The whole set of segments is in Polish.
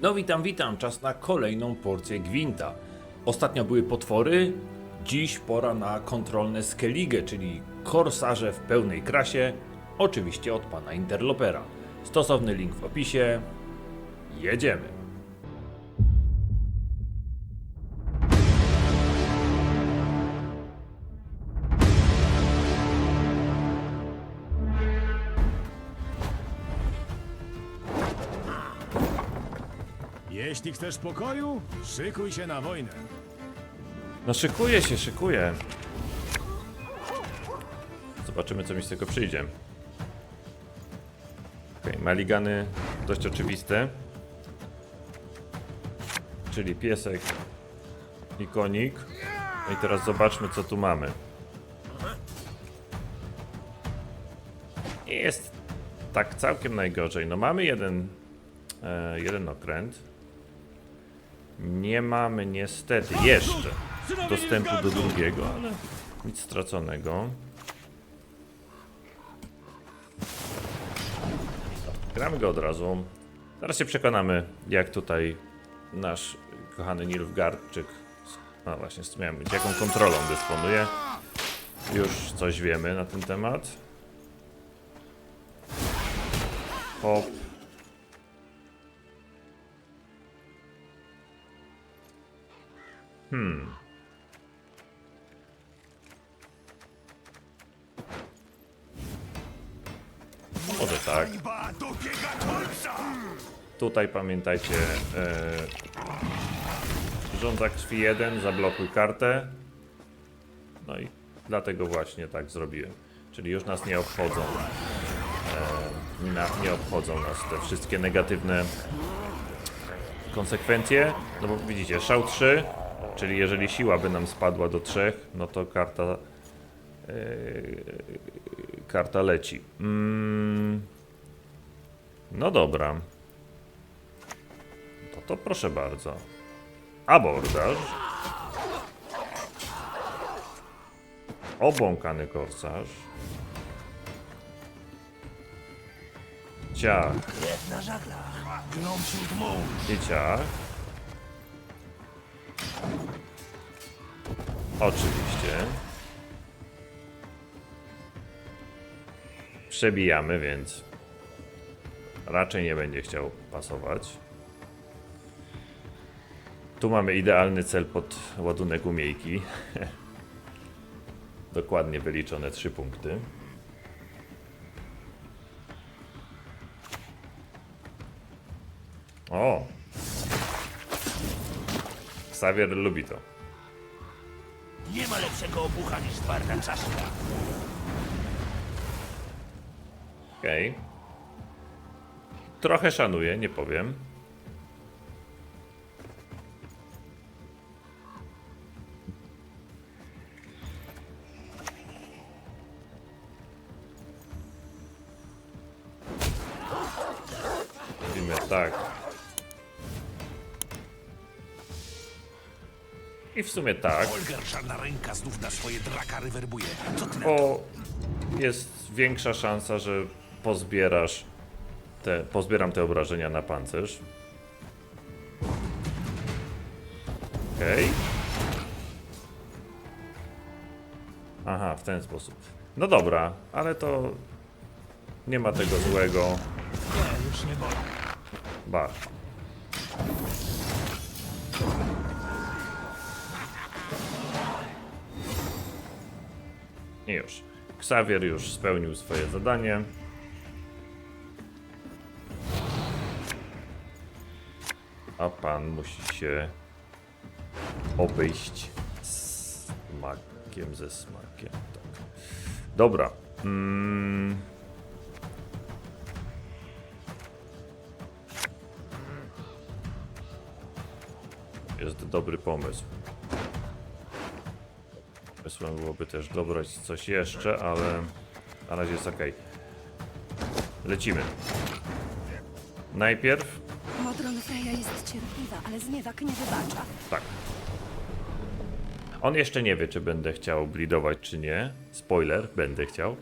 No witam, witam, czas na kolejną porcję gwinta. Ostatnio były potwory, dziś pora na kontrolne skellige, czyli korsarze w pełnej krasie, oczywiście od pana interlopera. Stosowny link w opisie. Jedziemy. Jeśli chcesz pokoju, szykuj się na wojnę. No szykuję się, szykuję. Zobaczymy co mi z tego przyjdzie. Okej, maligany dość oczywiste. Czyli piesek i konik. No i teraz zobaczmy co tu mamy. Jest tak całkiem najgorzej. No mamy jeden, e, jeden okręt. Nie mamy niestety jeszcze dostępu do drugiego, ale nic straconego. Gramy go od razu. Zaraz się przekonamy, jak tutaj nasz kochany Nilfgaardczyk, no właśnie, miałem być, jaką kontrolą dysponuje. Już coś wiemy na ten temat. Hop. Może tak. Tutaj pamiętajcie, e, żądza krwi 1, zablokuj kartę. No i dlatego właśnie tak zrobiłem. Czyli już nas nie obchodzą. E, na- nie obchodzą nas te wszystkie negatywne konsekwencje. No bo widzicie, szał 3, czyli jeżeli siła by nam spadła do 3, no to karta e, karta leci. Mm, no dobra. To to proszę bardzo. Abordaż. Obłąkany korsarz. Ciach i ciach. Oczywiście. Przebijamy, więc raczej nie będzie chciał pasować. Tu mamy idealny cel pod ładunek umiejki. Dokładnie wyliczone 3 punkty. O! Xavier lubi to. Nie ma lepszego obucha niż twarda czaszka. Okej. Trochę szanuję, nie powiem. Robimy tak. I w sumie tak. Czarna ręka znów na swoje werbuje. Co ty na bo jest większa szansa, że pozbierasz te, pozbieram te obrażenia na pancerz. Okej. Aha, w ten sposób. No dobra, ale to nie ma tego złego. Nie, już nie boli. Ba. Już. Xavier już spełnił swoje zadanie. A pan musi się obejść smakiem ze smakiem. Tak. Dobra. Mm. jest dobry pomysł. Pomysłem byłoby też dobrać coś jeszcze, ale na razie jest ok. Lecimy. Najpierw, Modron Freya jest cierpliwa, ale zniewak nie wybacza. tak. On jeszcze nie wie, czy będę chciał blidować, czy nie. Spoiler, będę chciał.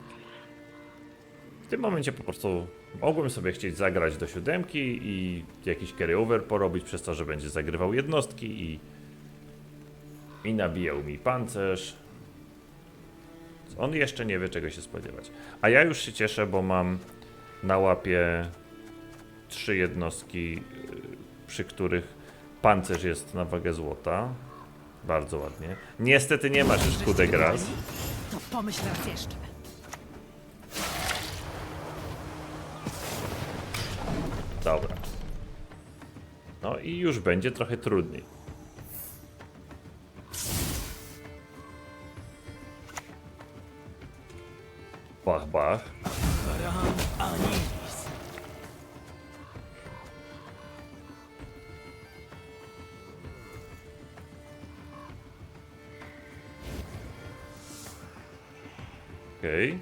W tym momencie po prostu Mogłem sobie chcieć zagrać do siódemki i jakiś carryover porobić przez to, że będzie zagrywał jednostki i, i nabijał mi pancerz. On jeszcze nie wie czego się spodziewać. A ja już się cieszę, bo mam na łapie trzy jednostki, yy, przy których pancerz jest na wagę złota. Bardzo ładnie. Niestety nie masz już kudek raz. To pomyśl raz jeszcze. Dobra. No i już będzie trochę trudniej. Bach, bach. Okej.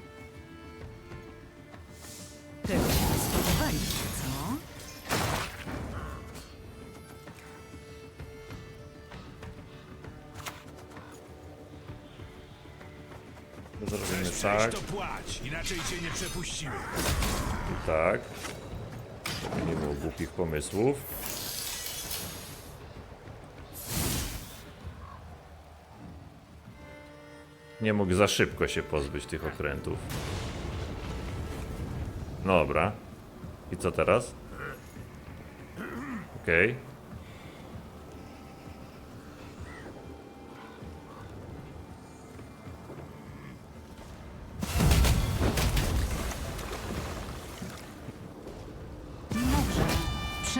Tak, to płać, inaczej cię nie przepuścimy. i tak. Żeby nie było głupich pomysłów. Nie mógł za szybko się pozbyć tych okrętów. Dobra. I co teraz? Okej. Dobrze,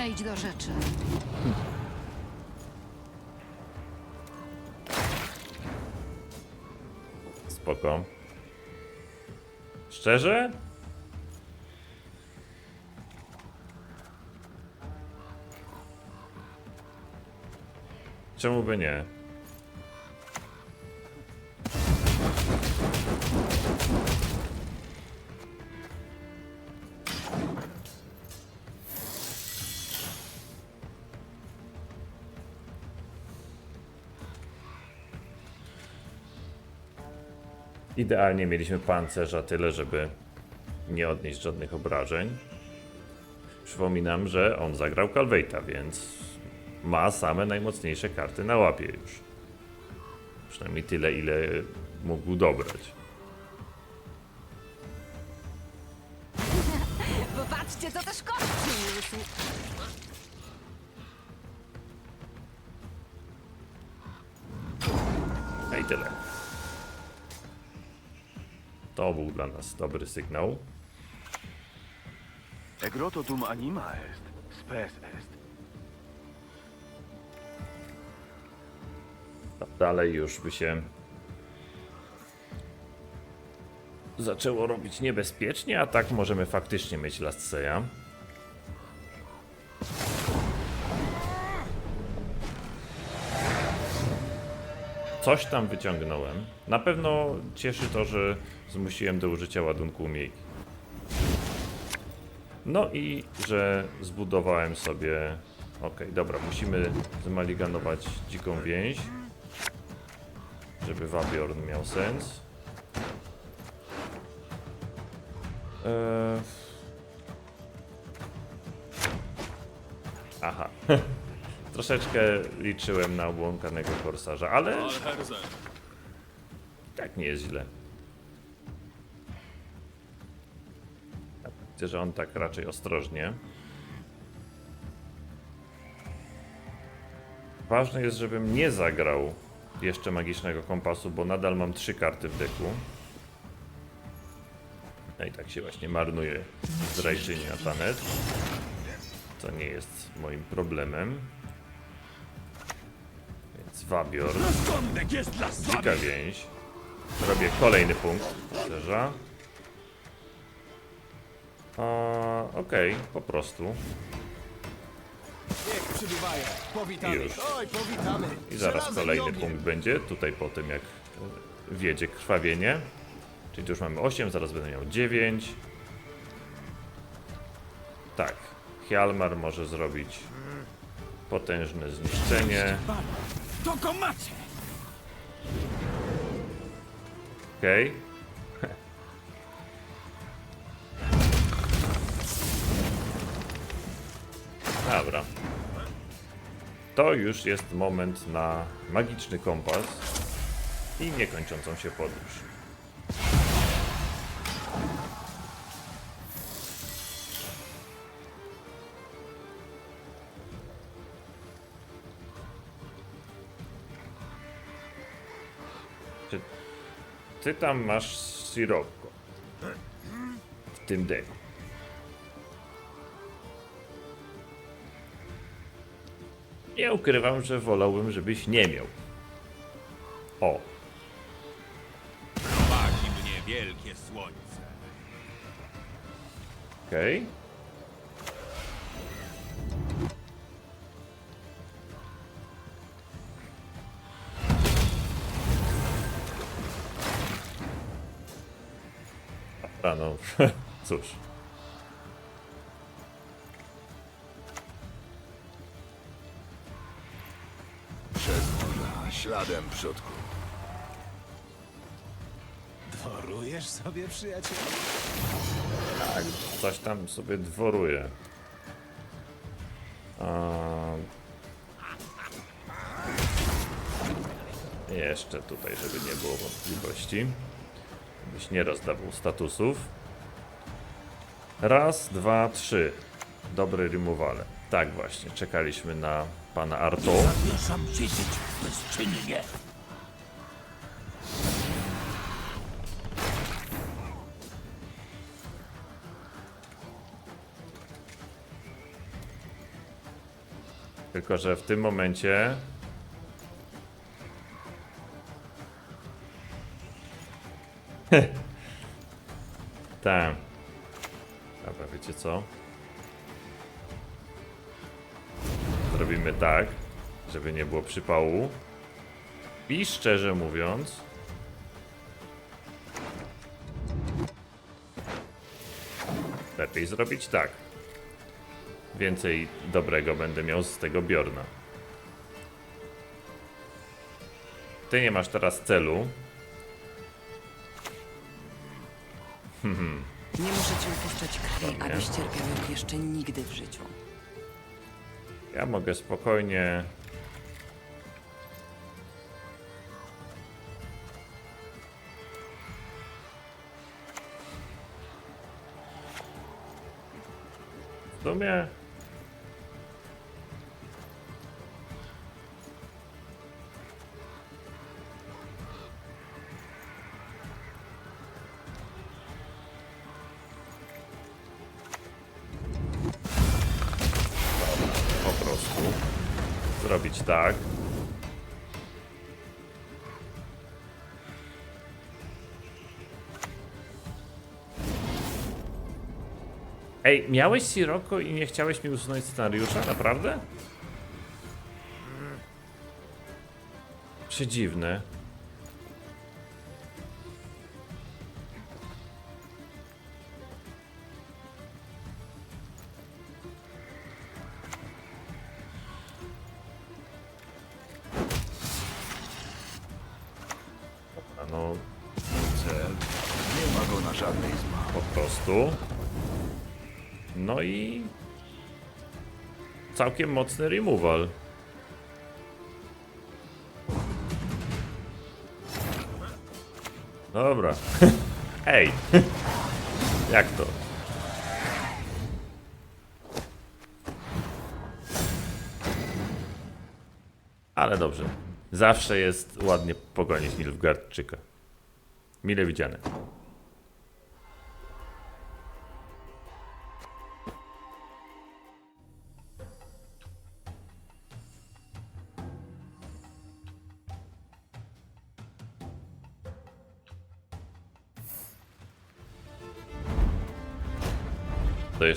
przejdź do rzeczy. Spoko. Szczerze? Czemu by nie? Idealnie mieliśmy pancerza tyle, żeby nie odnieść żadnych obrażeń. Przypominam, że on zagrał Calveita, więc ma same najmocniejsze karty na łapie już. Przynajmniej tyle, ile mógł dobrać. Popatrzcie, co też kot przyniósł. No i tyle. To był dla nas dobry sygnał. Egrototum anima est, spes est. Dalej już by się zaczęło robić niebezpiecznie, a tak możemy faktycznie mieć Last Seya. Coś tam wyciągnąłem. Na pewno cieszy to, że zmusiłem do użycia ładunku umiejki. No i że zbudowałem sobie. Okej, dobra, musimy zmaliganować dziką więź żeby Wabiorn miał sens. Eee... Aha. Troszeczkę liczyłem na obłąkanego korsarza, ale tak nie jest źle. Widzę, że on tak raczej ostrożnie. Ważne jest, żebym nie zagrał jeszcze magicznego kompasu, bo nadal mam trzy karty w deku. No i tak się właśnie marnuje zdrajczyni na tanet. Co nie jest moim problemem. Więc wabior, Skądek jest dla dzika więź. Robię kolejny punkt pancerza. Okej, po prostu. Niech przybywają. Powitamy. już. Oj, powitamy. I zaraz kolejny punkt będzie, tutaj po tym jak e, wiedzie krwawienie. Czyli tu już mamy 8, zaraz będę miał 9. Tak, Hjalmar może zrobić potężne zniszczenie. To go macie! Okej. Okay. Dobra. To już jest moment na magiczny kompas i niekończącą się podróż. Ty tam masz Sirocco w tym deku? Nie ukrywam, że wolałbym, żebyś nie miał. O, Prowadzi mnie wielkie słońce. okej. Dobra, no, cóż. Przez morza, śladem przodku. Dworujesz sobie, przyjacielu? Tak, coś tam sobie dworuje. A... Jeszcze tutaj, żeby nie było wątpliwości. Byś nie rozdawał statusów. Raz, dwa, trzy. Dobry removale. Tak właśnie, czekaliśmy na pana Arto. Siedzieć bezczynnie. Tylko, że w tym momencie. tak. Dobra, wiecie co? Zrobimy tak, żeby nie było przypału. I szczerze mówiąc. Lepiej zrobić tak. Więcej dobrego będę miał z tego Bjorna. Ty nie masz teraz celu. Ci upuszczać krwi, abyś cierpiał jak jeszcze nigdy w życiu. Ja mogę spokojnie. W sumie. Ej, miałeś Sirocco i nie chciałeś mi usunąć scenariusza? Naprawdę? Przedziwne. Całkiem mocny removal. Dobra. Ej. Jak to? Ale dobrze. Zawsze jest ładnie pogonić Nilfgaardczyka. Mile widziane.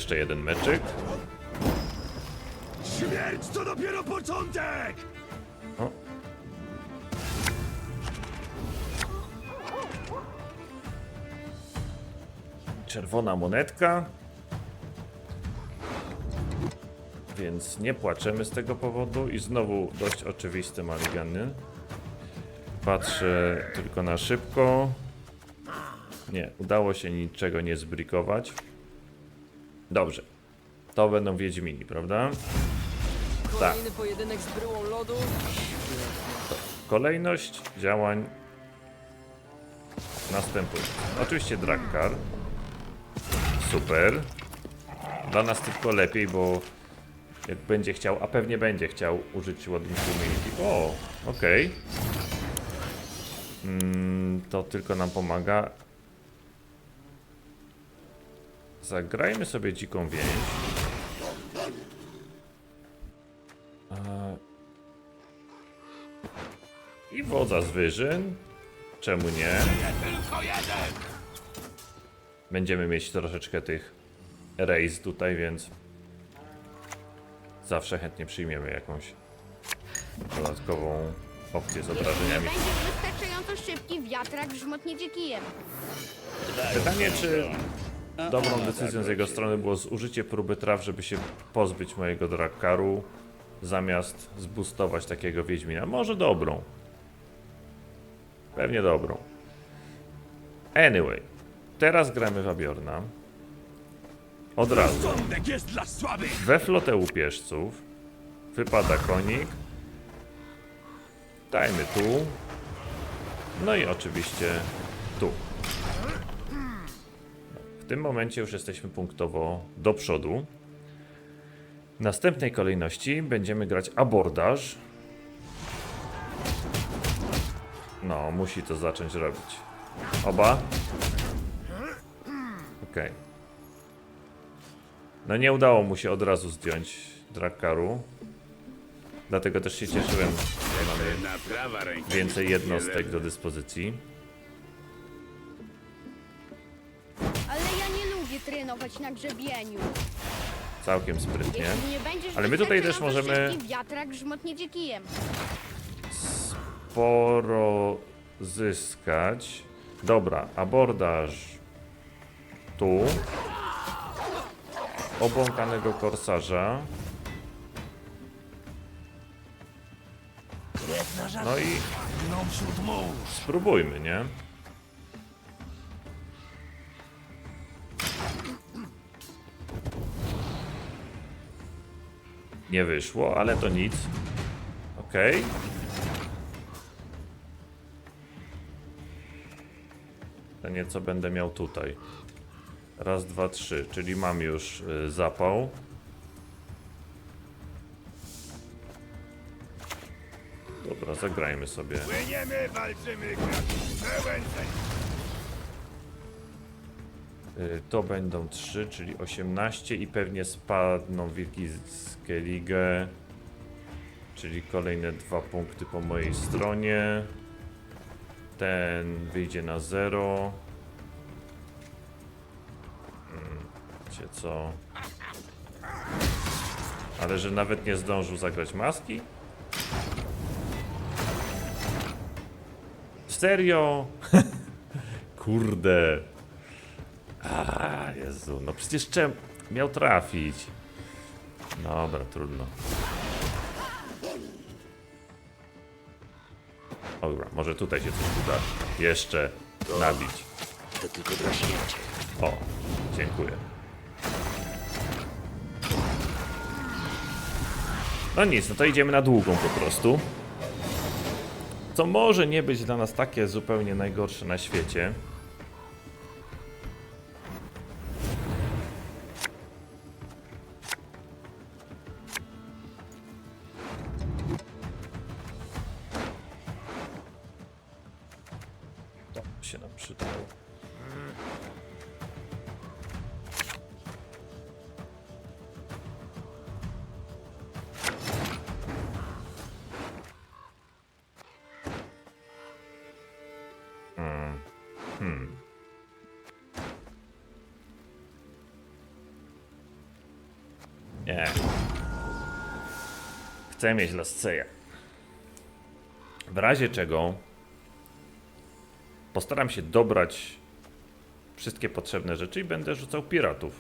Jeszcze jeden meczyk. Śmierć to dopiero początek! O. Czerwona monetka. Więc nie płaczemy z tego powodu. I znowu dość oczywisty maligany. Patrzę tylko na szybko. Nie, udało się niczego nie zbrikować. Dobrze. To będą Wiedźmini, prawda? Tak. Kolejny pojedynek z bryłą lodu. Kolejność działań następuje. Oczywiście Drakkar. Super. Dla nas tylko lepiej, bo jak będzie chciał, a pewnie będzie chciał użyć ładunku Humility. O, okej. Mm, to tylko nam pomaga. Zagrajmy sobie dziką więź. I wodza z wyżyn. Czemu nie? Będziemy mieć troszeczkę tych race tutaj, więc zawsze chętnie przyjmiemy jakąś dodatkową opcję z obrażeniami. będzie wystarczająco szybki wiatrak kijem. Pytanie, czy dobrą decyzją z jego strony było zużycie próby traw, żeby się pozbyć mojego Drakkaru, zamiast zbustować takiego Wiedźmina. Może dobrą. Pewnie dobrą. Anyway, teraz gramy w Abiorna. Od razu. We flotę łupieżców wypada konik. Dajmy tu. No i oczywiście tym momencie już jesteśmy punktowo do przodu. W następnej kolejności będziemy grać abordaż. No, musi to zacząć robić. Oba? Okej. No nie udało mu się od razu zdjąć Drakkaru. Dlatego też się cieszyłem, że mamy więcej jednostek do dyspozycji. Trenować na grzebieniu. Całkiem sprytnie. Jeśli nie będziesz Ale my tutaj też możemy- szybki wiatrak grzmotnie kijem. Sporo zyskać. Dobra, abordaż tu. Obłąkanego korsarza. No i Mną wśród mórz. spróbujmy, nie? Nie wyszło, ale to nic. Okej. To nieco będę miał tutaj. Raz, dwa, trzy, czyli mam już y, zapał. Dobra, zagrajmy sobie. Płyniemy, walczymy, pełen To będą 3, czyli 18 i pewnie spadną wilki z Skellige. Czyli kolejne dwa punkty po mojej stronie. Ten wyjdzie na 0. Hmm, Wiecie co? Ale że nawet nie zdążył zagrać maski? Serio? Kurde. A, Jezu, no przecież czem miał trafić. Dobra, trudno. Dobra, może tutaj się coś uda jeszcze nabić. To tylko draśnięcie. O, dziękuję. No nic, no to idziemy na długą po prostu. Co może nie być dla nas takie zupełnie najgorsze na świecie. Się nam przydało. Nie. Chcę mieć lasceja. W razie czego postaram się dobrać wszystkie potrzebne rzeczy i będę rzucał piratów.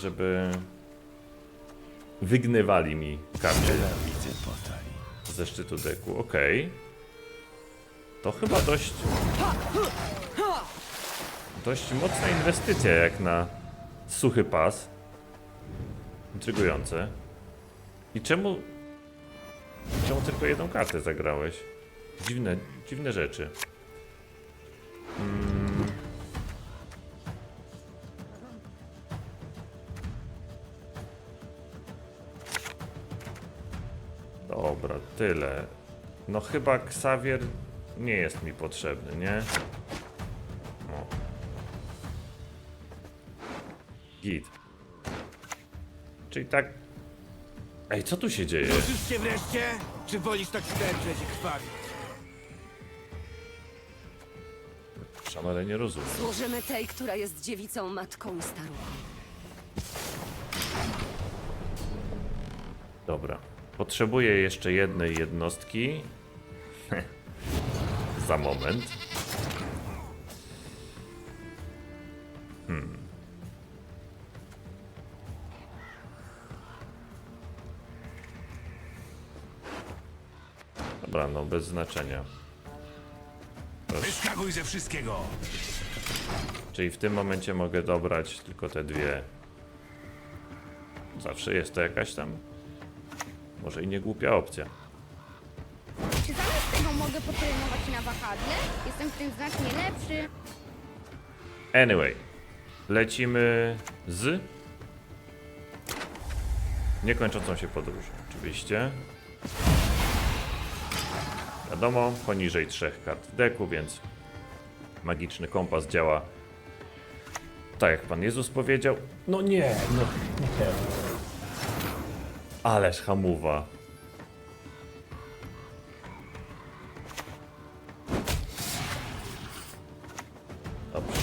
Żeby wygnywali mi karty ze szczytu deku. Okej. To chyba dość. Dość mocna inwestycja jak na suchy pas. Intrygujące. I czemu... Czemu tylko jedną kartę zagrałeś? Dziwne, dziwne rzeczy. Mm. Dobra, tyle. No chyba Xavier nie jest mi potrzebny, nie? Git. Czyli tak... Ej, co tu się dzieje? Ruszysz się wreszcie? Czy wolisz tak sterczeć i krwawić? Szanowny, nie rozumiem. Służymy tej, która jest dziewicą, matką i staruchą. Dobra. Potrzebuję jeszcze jednej jednostki. Za moment. Hmm. Dobra, no bez znaczenia. Ze wszystkiego! Czyli w tym momencie mogę dobrać tylko te dwie. Zawsze jest to jakaś tam. Może i nie głupia opcja. Czy zamiast tego mogę potrenować na wahadle? Jestem w tym znacznie lepszy. Anyway, lecimy z niekończącą się podróżą, oczywiście. Wiadomo, poniżej trzech kart w deku, więc magiczny kompas działa tak, jak Pan Jezus powiedział. No nie, no nie. Ależ hamuwa. Dobrze.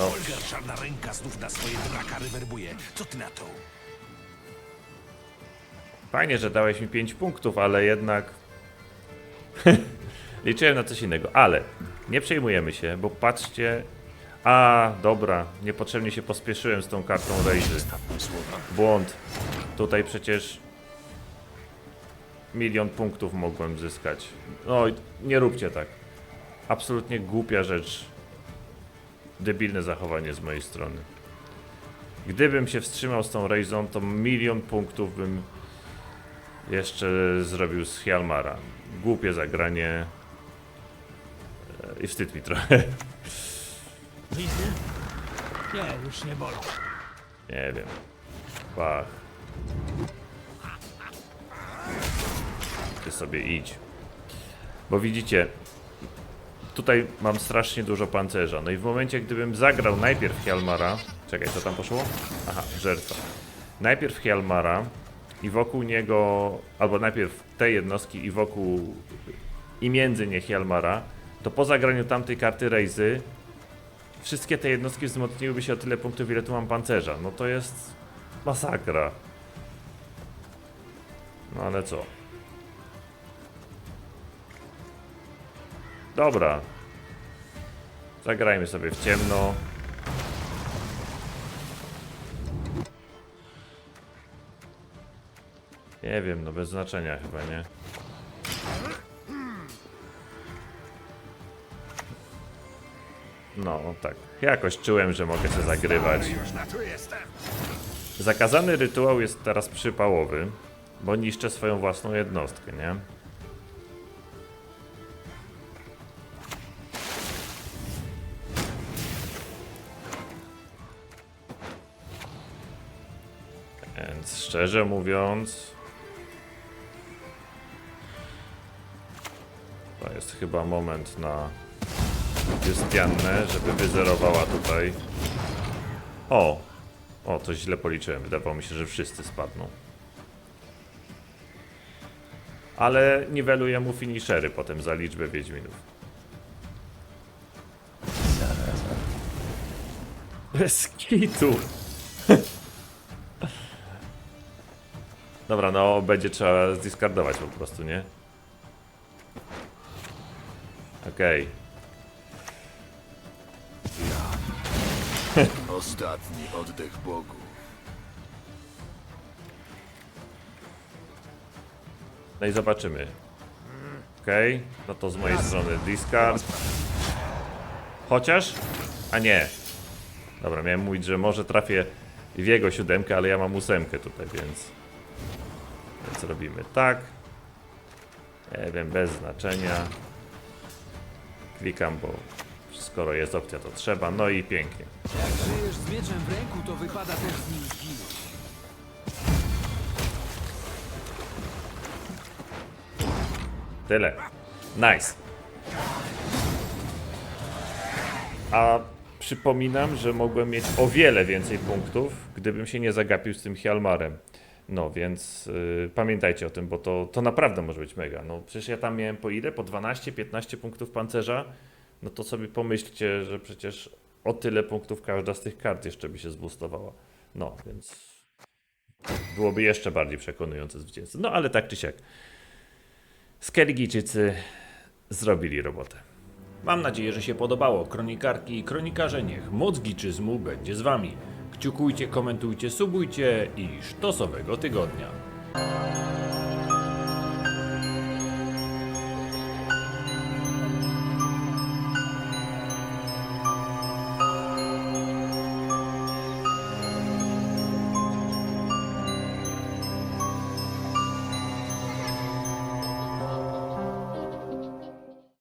Olga, czarna ręka znów na swoje drakary werbuje. Co ty na to? Fajnie, że dałeś mi 5 punktów, ale jednak liczyłem na coś innego. Ale nie przejmujemy się, bo patrzcie. A, dobra, niepotrzebnie się pospieszyłem z tą kartą Razy. Błąd. Tutaj przecież milion punktów mogłem zyskać. No, nie róbcie tak. Absolutnie głupia rzecz. Debilne zachowanie z mojej strony. Gdybym się wstrzymał z tą Razą, to milion punktów bym jeszcze zrobił z Hjalmara. Głupie zagranie. E, I wstyd mi trochę. Nie, już nie bolą. Nie wiem. Pach. Ty sobie idź. Bo widzicie, tutaj mam strasznie dużo pancerza. No i w momencie, gdybym zagrał najpierw Hjalmara. Czekaj, co tam poszło? Aha, żertwa. Najpierw Hjalmara i wokół niego, albo najpierw te jednostki i wokół i między nie Hjalmara, to po zagraniu tamtej karty Rejzy wszystkie te jednostki wzmocniłyby się o tyle punktów, ile tu mam pancerza. No to jest masakra. No ale co? Dobra. Zagrajmy sobie w ciemno. Nie wiem, no bez znaczenia chyba, nie? No, tak. Jakoś czułem, że mogę się zagrywać. Zakazany rytuał jest teraz przypałowy, bo niszczę swoją własną jednostkę, nie? Więc szczerze mówiąc, jest chyba moment na Justiannę, żeby wyzerowała tutaj. O, o, to źle policzyłem. Wydawało mi się, że wszyscy spadną. Ale niweluję mu finishery potem za liczbę Wiedźminów. Bez kitu. Dobra, no będzie trzeba zdiskardować po prostu, nie? Okej. Ostatni oddech Bogu. No i zobaczymy. Okej, no to z mojej strony discard. Chociaż? A nie. Dobra, miałem mówić, że może trafię w jego siódemkę, ale ja mam ósemkę tutaj, więc... Więc robimy tak. Nie wiem, bez znaczenia. Klikam, bo skoro jest opcja, to trzeba. No i pięknie. Jak żyjesz z mieczem w ręku, to wypada też z nim zginąć. Tyle. Nice. A przypominam, że mogłem mieć o wiele więcej punktów, gdybym się nie zagapił z tym Hjalmarem. No więc yy, pamiętajcie o tym, bo to, to naprawdę może być mega. No przecież ja tam miałem po ile? Po 12-15 punktów pancerza? No to sobie pomyślcie, że przecież o tyle punktów każda z tych kart jeszcze by się zboostowała. No więc byłoby jeszcze bardziej przekonujące zwycięstwo. No ale tak czy siak. Skelligijczycy zrobili robotę. Mam nadzieję, że się podobało. Kronikarki i kronikarze, niech moc giczyzmu będzie z wami. Kciukujcie, komentujcie, subujcie i sztosowego tygodnia.